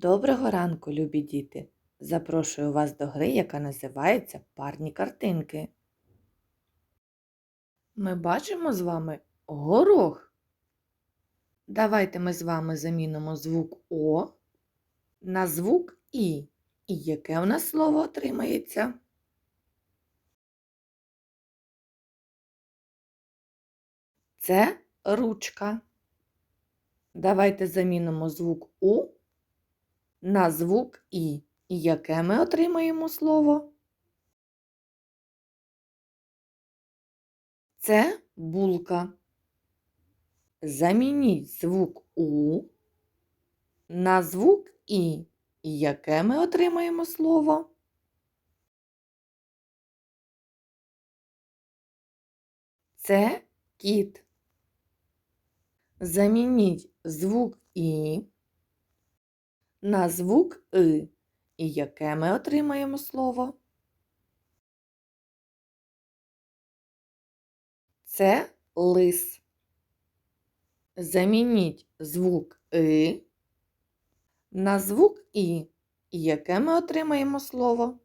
Доброго ранку, любі діти! Запрошую вас до гри, яка називається Парні картинки. Ми бачимо з вами горох. Давайте ми з вами замінимо звук О на звук І. І яке у нас слово отримається? Це ручка. Давайте замінимо звук У на звук І. І яке ми отримаємо слово? Це булка. Замініть звук У на звук І. І яке ми отримаємо слово? Це кіт. Замініть звук І на звук И. І яке ми отримаємо слово? Це лис. Замініть звук И на звук І. І яке ми отримаємо слово?